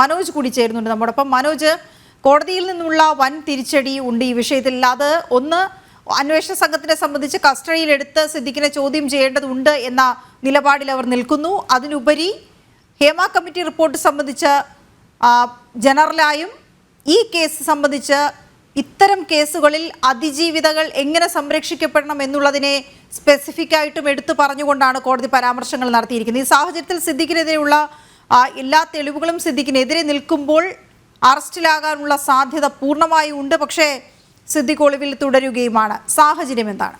മനോജ് കൂടി ചേരുന്നുണ്ട് നമ്മോടൊപ്പം. മനോജ് കോടതിയിൽ നിന്നുള്ള വൻ തിരിച്ചടി ഉണ്ട് ഈ വിഷയത്തിൽ. അത് ഒന്ന് അന്വേഷണ സംഘത്തിനെ സംബന്ധിച്ച് കസ്റ്റഡിയിലെടുത്ത് സിദ്ദിഖിനെ ചോദ്യം ചെയ്യേണ്ടതുണ്ട് എന്ന നിലപാടിൽ അവർ നിൽക്കുന്നു. അതിനുപരി ഹേമ കമ്മിറ്റി റിപ്പോർട്ട് സംബന്ധിച്ച് ജനറലായും ഈ കേസ് സംബന്ധിച്ച് ഇത്തരം കേസുകളിൽ അതിജീവിതകൾ എങ്ങനെ സംരക്ഷിക്കപ്പെടണം എന്നുള്ളതിനെ സ്പെസിഫിക് ആയിട്ടും എടുത്തു പറഞ്ഞുകൊണ്ടാണ് കോടതി പരാമർശങ്ങൾ നടത്തിയിരിക്കുന്നത്. ഈ സാഹചര്യത്തിൽ സിദ്ദിഖിനെതിരെയുള്ള എല്ലാ തെളിവുകളും സിദ്ദിഖിനെതിരെ നിൽക്കുമ്പോൾ അറസ്റ്റിലാകാനുള്ള സാധ്യത പൂർണമായും ഉണ്ട്. പക്ഷേ സിദ്ദിഖ് ഒളിവിൽ തുടരുകയുമാണ്. സാഹചര്യം എന്താണ്?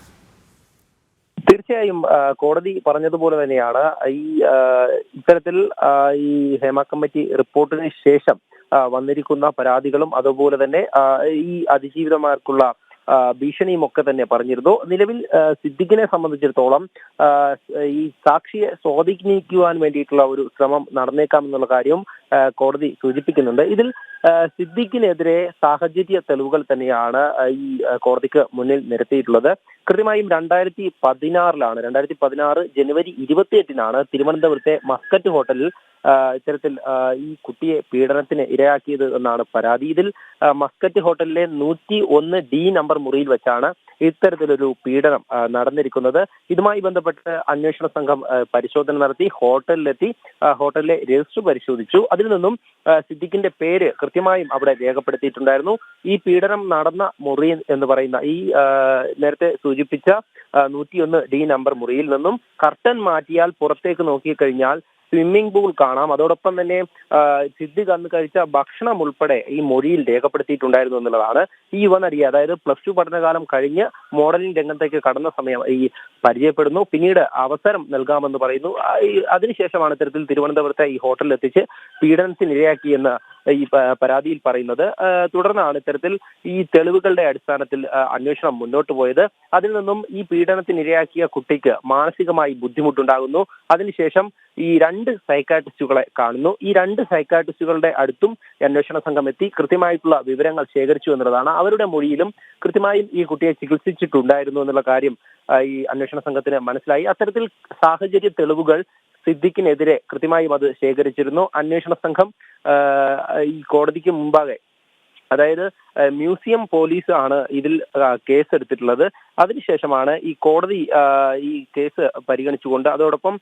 തീർച്ചയായും ആ, കോടതി പറഞ്ഞതുപോലെ തന്നെയാണ്. ഈ ആ, ഇത്തരത്തിൽ ആ, ഈ ഹേമ കമ്മിറ്റി റിപ്പോർട്ടിന് ശേഷം ആ, വന്നിരിക്കുന്ന പരാതികളും അതുപോലെ തന്നെ ആ, ഈ അതിജീവിതമാർക്കുള്ള ആ, ഭീഷണിയും ഒക്കെ തന്നെ പറഞ്ഞിരുന്നു. നിലവിൽ സിദ്ദിഖിനെ സംബന്ധിച്ചിടത്തോളം ഈ സാക്ഷിയെ സ്വാധീനിക്കുവാൻ വേണ്ടിയിട്ടുള്ള ഒരു ശ്രമം നടന്നേക്കാം എന്നുള്ള കാര്യവും കോടതി സൂചിപ്പിക്കുന്നുണ്ട്. ഇതിൽ സിദ്ദിഖിനെതിരെ സാഹചര്യ തെളിവുകൾ തന്നെയാണ് ഈ കോടതിക്ക് മുന്നിൽ നിരത്തിയിട്ടുള്ളത്. കൃത്യമായും രണ്ടായിരത്തി പതിനാറിലാണ് രണ്ടായിരത്തി പതിനാറ് ജനുവരി ഇരുപത്തിയെട്ടിനാണ് തിരുവനന്തപുരത്തെ മസ്കറ്റ് ഹോട്ടലിൽ ഇത്തരത്തിൽ ഈ കുട്ടിയെ പീഡനത്തിന് ഇരയാക്കിയത് എന്നാണ് പരാതി. ഇതിൽ മസ്കറ്റ് ഹോട്ടലിലെ നൂറ്റി ഒന്ന് ഡി നമ്പർ മുറിയിൽ വെച്ചാണ് ഇത്തരത്തിലൊരു പീഡനം നടന്നിരിക്കുന്നത്. ഇതുമായി ബന്ധപ്പെട്ട് അന്വേഷണ സംഘം പരിശോധന നടത്തി ഹോട്ടലിലെത്തി ഹോട്ടലിലെ രജിസ്റ്റർ പരിശോധിച്ചു. അതിൽ നിന്നും സിദ്ദിഖിന്റെ പേര് കൃത്യമായും അവിടെ രേഖപ്പെടുത്തിയിട്ടുണ്ടായിരുന്നു. ഈ പീഡനം നടന്ന മുറി എന്ന് പറയുന്ന ഈ നേരത്തെ സൂചിപ്പിച്ച നൂറ്റിയൊന്ന് ഡി നമ്പർ മുറിയിൽ നിന്നും കർട്ടൻ മാറ്റിയാൽ പുറത്തേക്ക് നോക്കിക്കഴിഞ്ഞാൽ സ്വിമ്മിംഗ് പൂൾ കാണാം. അതോടൊപ്പം തന്നെ സിദ്ധി കന്ന് കഴിച്ച ഭക്ഷണം ഉൾപ്പെടെ ഈ മൊഴിയിൽ രേഖപ്പെടുത്തിയിട്ടുണ്ടായിരുന്നു എന്നുള്ളതാണ് ഈ യുവനടിയെ. അതായത് പ്ലസ് ടു പഠനകാലം കഴിഞ്ഞ് മോഡലിംഗ് രംഗത്തേക്ക് കടന്ന സമയം ഈ പരിചയപ്പെടുന്നു. പിന്നീട് അവസരം നൽകാമെന്ന് പറയുന്നു. അതിനുശേഷമാണ് ഇത്തരത്തിൽ തിരുവനന്തപുരത്തെ ഈ ഹോട്ടലിൽ എത്തിച്ച് പീഡനത്തിന് ഇരയാക്കിയെന്ന് ഈ പരാതിയിൽ പറയുന്നത്. തുടർന്നാണ് ഇത്തരത്തിൽ ഈ തെളിവുകളുടെ അടിസ്ഥാനത്തിൽ അന്വേഷണം മുന്നോട്ട് പോയത്. അതിൽ നിന്നും ഈ പീഡനത്തിനിരയാക്കിയ കുട്ടിക്ക് മാനസികമായി ബുദ്ധിമുട്ടുണ്ടാകുന്നു. അതിനുശേഷം ഈ രണ്ട് സൈക്കാട്രിസ്റ്റുകളെ കാണുന്നു. ഈ രണ്ട് സൈക്കാട്രിസ്റ്റുകളുടെ അടുത്തും അന്വേഷണ സംഘം എത്തി. കൃത്യമായിട്ടുള്ള വിവരങ്ങൾ ശേഖരിച്ചു എന്നുള്ളതാണ്. അവരുടെ മൊഴിയിലും കൃത്യമായും ഈ കുട്ടിയെ ചികിത്സിച്ചിട്ടുണ്ടായിരുന്നു എന്നുള്ള കാര്യം ഈ അന്വേഷണ സംഘത്തിന് മനസ്സിലായി. അത്തരത്തിൽ സാഹചര്യ തെളിവുകൾ സിദ്ദിഖിനെതിരെ കൃത്യമായും അത് ശേഖരിച്ചിരുന്നു. അന്വേഷണ സംഘം ഈ കോടതിക്ക് മുമ്പാകെ അതായത് മ്യൂസിയം പോലീസ് ആണ് ഇതിൽ കേസ് എടുത്തിട്ടുള്ളത് അതിനുശേഷമാണ് ഈ കോടതി ഈ കേസ് പരിഗണിച്ചുകൊണ്ട് അതോടൊപ്പം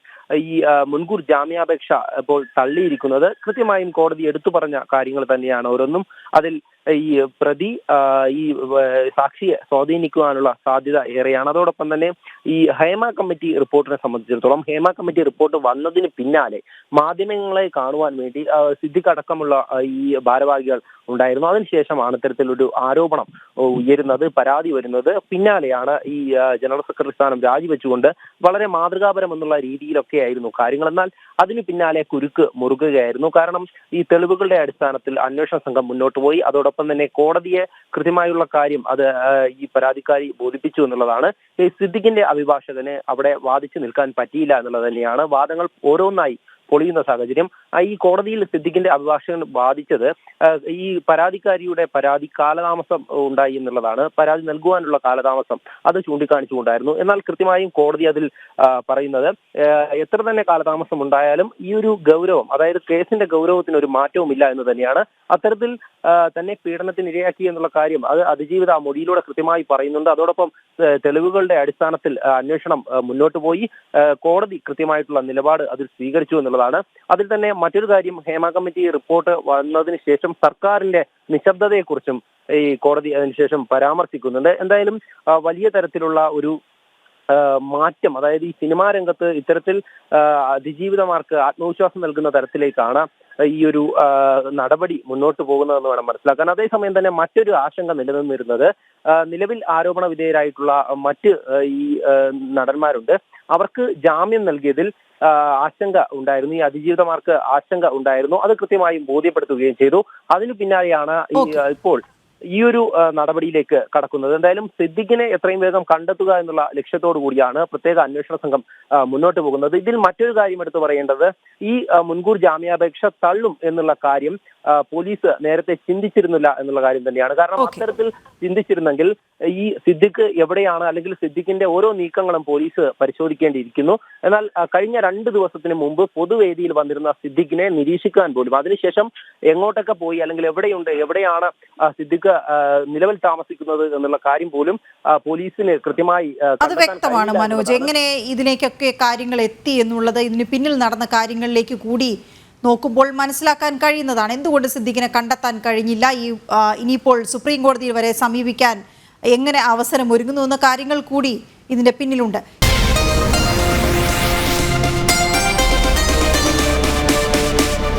ഈ മുൻകൂർ ജാമ്യാപേക്ഷ ഇപ്പോൾ തള്ളിയിരിക്കുന്നത് കൃത്യമായും കോടതി എടുത്തു പറഞ്ഞ കാര്യങ്ങൾ തന്നെയാണ് ഓരോന്നും. അതിൽ ഈ പ്രതി ഈ സാക്ഷിയെ സ്വാധീനിക്കുവാനുള്ള സാധ്യത ഏറെയാണ്. അതോടൊപ്പം തന്നെ ഈ ഹേമ കമ്മിറ്റി റിപ്പോർട്ടിനെ സംബന്ധിച്ചിടത്തോളം ഹേമ കമ്മിറ്റി റിപ്പോർട്ട് വന്നതിന് പിന്നാലെ മാധ്യമങ്ങളെ കാണുവാൻ വേണ്ടി സിദ്ധിക്കടക്കമുള്ള ഈ ഭാരവാഹികൾ ഉണ്ടായിരുന്നു. അതിനുശേഷമാണ് ഇത്തരത്തിലൊരു ആരോപണം ഉയരുന്നത് പരാതി വരുന്നത് പിന്നാലെയാണ് ഈ ജനറൽ സെക്രട്ടറി സ്ഥാനം രാജിവെച്ചുകൊണ്ട് വളരെ മാതൃകാപരം എന്നുള്ള രീതിയിലൊക്കെ ആയിരുന്നു കാര്യങ്ങൾ. എന്നാൽ അതിന് പിന്നാലെ കുരുക്ക് മുറുകുകയായിരുന്നു. കാരണം ഈ തെളിവുകളുടെ അടിസ്ഥാനത്തിൽ അന്വേഷണ സംഘം മുന്നോട്ട് പോയി. അതോടൊപ്പം തന്നെ കോടതിയെ കൃത്യമായുള്ള കാര്യം അത് ഈ പരാതിക്കാരി ബോധിപ്പിച്ചു എന്നുള്ളതാണ്. സിദ്ദിഖിന്റെ അഭിഭാഷകന് അവിടെ വാദിച്ചു നിൽക്കാൻ പറ്റിയില്ല എന്നുള്ളത് തന്നെയാണ്. വാദങ്ങൾ ഓരോന്നായി പൊളിയുന്ന സാഹചര്യം. ഈ കോടതിയിൽ സിദ്ദിഖിന്റെ അഭിഭാഷകൻ വാദിച്ചത് ഈ പരാതിക്കാരിയുടെ പരാതി കാലതാമസം ഉണ്ടായി എന്നുള്ളതാണ്. പരാതി നൽകുവാനുള്ള കാലതാമസം അത് ചൂണ്ടിക്കാണിച്ചുകൊണ്ടായിരുന്നു. എന്നാൽ കൃത്യമായും കോടതി അതിൽ പറയുന്നത് എത്ര തന്നെ കാലതാമസം ഉണ്ടായാലും ഈ ഒരു ഗൗരവം അതായത് കേസിന്റെ ഗൗരവത്തിന് ഒരു മാറ്റവും ഇല്ല എന്ന് തന്നെയാണ് അത്തരത്തിൽ തന്നെ പീഡനത്തിന് ഇരയാക്കി എന്നുള്ള കാര്യം അത് അതിജീവിത ആ മൊഴിയിലൂടെ കൃത്യമായി പറയുന്നുണ്ട്. അതോടൊപ്പം തെളിവുകളുടെ അടിസ്ഥാനത്തിൽ അന്വേഷണം മുന്നോട്ട് പോയി. കോടതി കൃത്യമായിട്ടുള്ള നിലപാട് അതിൽ സ്വീകരിച്ചു എന്നുള്ളതാണ്. അതിൽ തന്നെ മറ്റൊരു കാര്യം ഹേമ കമ്മിറ്റി റിപ്പോർട്ട് വന്നതിന് ശേഷം സർക്കാരിന്റെ നിശബ്ദതയെക്കുറിച്ചും ഈ കോടതി അതിനുശേഷം പരാമർശിക്കുന്നുണ്ട്. എന്തായാലും വലിയ തരത്തിലുള്ള ഒരു മാറ്റം അതായത് ഈ സിനിമാ രംഗത്ത് ഇത്തരത്തിൽ അതിജീവിതമാർക്ക് ആത്മവിശ്വാസം നൽകുന്ന തരത്തിലേക്കാണ് ഈ ഒരു നടപടി മുന്നോട്ട് പോകുന്നതെന്ന് വേണം മനസ്സിലാക്കാൻ. അതേസമയം തന്നെ മറ്റൊരു ആശങ്ക നിലനിന്നിരുന്നത് നിലവിൽ ആരോപണ വിധേയരായിട്ടുള്ള മറ്റ് ഈ നടന്മാരുണ്ട്. അവർക്ക് ജാമ്യം നൽകിയതിൽ ആശങ്ക ഉണ്ടായിരുന്നു. ഈ അതിജീവിതമാർക്ക് ആശങ്ക ഉണ്ടായിരുന്നു. അത് കൃത്യമായും ബോധ്യപ്പെടുത്തുകയും ചെയ്തു. അതിനു പിന്നാലെയാണ്. ഇപ്പോൾ ഈ ഒരു നടപടിയിലേക്ക് കടക്കുന്നത്. എന്തായാലും സിദ്ദിഖിനെ എത്രയും വേഗം കണ്ടെത്തുക എന്നുള്ള ലക്ഷ്യത്തോടു കൂടിയാണ് പ്രത്യേക അന്വേഷണ സംഘം മുന്നോട്ട് പോകുന്നത്. ഇതിൽ മറ്റൊരു കാര്യം എടുത്തു പറയേണ്ടത് ഈ മുൻകൂർ ജാമ്യാപേക്ഷ തള്ളും എന്നുള്ള കാര്യം പോലീസ് നേരത്തെ ചിന്തിച്ചിരുന്നില്ല എന്നുള്ള കാര്യം തന്നെയാണ്. കാരണം. അത്തരത്തിൽ ചിന്തിച്ചിരുന്നെങ്കിൽ ഈ സിദ്ദിഖ് എവിടെയാണ് അല്ലെങ്കിൽ സിദ്ദിഖിന്റെ ഓരോ നീക്കങ്ങളും പോലീസ് പരിശോധിക്കേണ്ടിയിരിക്കുന്നു. എന്നാൽ കഴിഞ്ഞ രണ്ട് ദിവസത്തിന് മുമ്പ് പൊതുവേദിയിൽ വന്നിരുന്ന സിദ്ദിഖിനെ നിരീക്ഷിക്കാൻ പോലും അതിനുശേഷം എങ്ങോട്ടൊക്കെ പോയി അല്ലെങ്കിൽ എവിടെയുണ്ട് എവിടെയാണ് സിദ്ദിഖ് നിലവിൽ താമസിക്കുന്നത് എന്നുള്ള കാര്യം പോലും പോലീസിന് കൃത്യമായി അത് വ്യക്തമാണ് മനോജ്. എങ്ങനെ ഇതിലേക്കൊക്കെ കാര്യങ്ങൾ എത്തി എന്നുള്ളത് ഇതിന് പിന്നിൽ നടന്ന കാര്യങ്ങളിലേക്ക് കൂടി നോക്കുമ്പോൾ മനസ്സിലാക്കാൻ കഴിയുന്നതാണ്. എന്തുകൊണ്ട് സിദ്ദിഖിനെ കണ്ടെത്താൻ കഴിഞ്ഞില്ല? ഈ ഇനിയിപ്പോൾ സുപ്രീം കോടതിയിൽ വരെ സമീപിക്കാൻ എങ്ങനെ അവസരം ഒരുങ്ങുന്നു എന്ന കാര്യങ്ങൾ കൂടി ഇതിന്റെ പിന്നിലുണ്ട്.